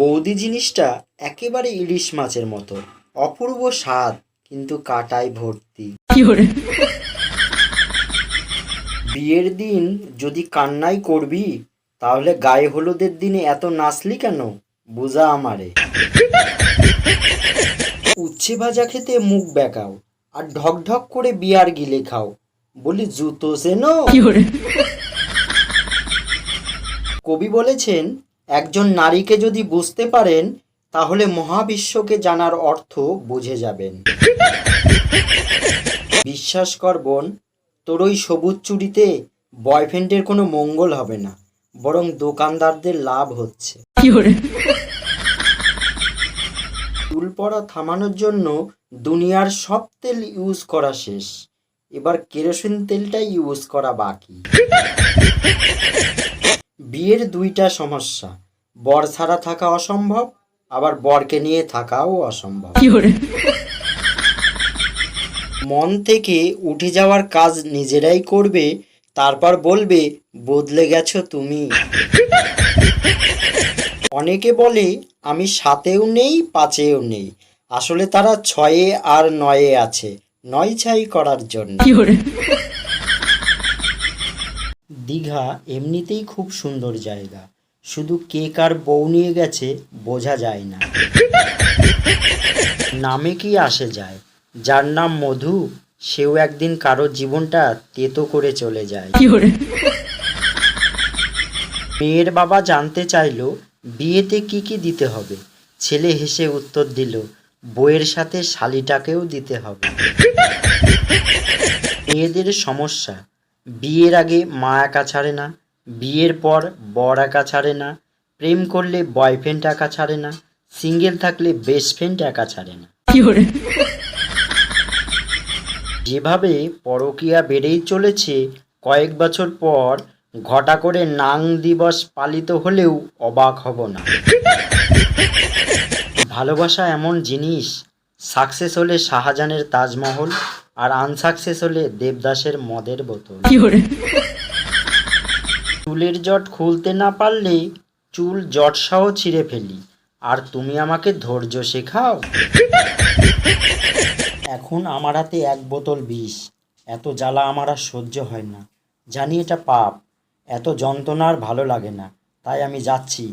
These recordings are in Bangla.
বৌদি জিনিসটা একেবারে ইলিশ মাছের মতো। অপূর্ব স্বাদ কিন্তু কাটায় ভর্তি। বিয়ের দিন যদি কান্নাই করবি তাহলে গায়ে হলুদের দিনে এত নাচলি কেন? বোঝা আমারে। উচ্ছে ভাজা খেতে মুখ বেঁকাও আর ঢক ঢক করে বিয়ার গিলে খাও। বলি জুতো সেনো? কবি বলেছেন একজন নারীকে যদি বুঝতে পারেন তাহলে মহাবিশ্বকে জানার অর্থ বুঝে যাবেন। বিশ্বাস কর বোন তোর ওই সবুজ চুরিতে বয়ফ্রেন্ডের কোনো মঙ্গল হবে না বরং দোকানদারদের লাভ হচ্ছে। চুল পড়া থামানোর জন্য দুনিয়ার সব তেল ইউজ করা শেষ। এবার কেরোসিন তেলটাই ইউজ করা বাকি। বিয়ের দুইটা সমস্যা। বর ছাড়া থাকা অসম্ভব আবার বরকে নিয়ে থাকাও অসম্ভব। মন থেকে উঠে যাওয়ার কাজ নিজেরাই করবে তারপর বলবে বদলে গেছো তুমি। অনেকে বলে আমি সাতেও নেই পাঁচেও নেই। আসলে তারা ছয়ে আর নয়ে আছে নয় ছাই করার জন্য। দীঘা এমনিতেই খুব সুন্দর জায়গা। শুধু কে কার বউ নিয়ে গেছে বোঝা যায় না। নামে কি আসে যায়? যার নাম মধু সেও একদিন কারও জীবনটা তেতো করে চলে যায়। মেয়ের বাবা জানতে চাইলো বিয়েতে কি কি দিতে হবে? ছেলে হেসে উত্তর দিল বইয়ের সাথে শালিটাকেও দিতে হবে। মেয়েদের সমস্যা বিয়ের আগে মা একা ছাড়ে না বিয়ের পর বর একা ছাড়ে না প্রেম করলে বয়ফ্রেন্ড একা ছাড়ে না সিঙ্গেল থাকলে বেস্ট ফ্রেন্ড একা ছাড়ে না। যেভাবে পরকীয়া বেড়েই চলেছে কয়েক বছর পর ঘটা করে নাং দিবস পালিত হলেও অবাক হব না। ভালোবাসা এমন জিনিস সাকসেস হলে শাহজাহানের তাজমহল আর আনসাকসেস হলে দেবদাসের মদের বোতল। চুলের জট খুলতে না পারলে চুল জট সহ ছিঁড়ে ফেলি। আর তুমি আমাকে ধৈর্য শেখাও। এখন আমার হাতে এক বোতল বিষ। এত জ্বালা আমার আর সহ্য হয় না। জানি এটা পাপ। এত যন্ত্রণা আর ভালো লাগে না। তাই আমি যাচ্ছি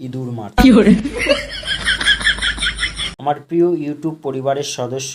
ইঁদুর মার আমার প্রিয় ইউটিউব পরিবারের সদস্য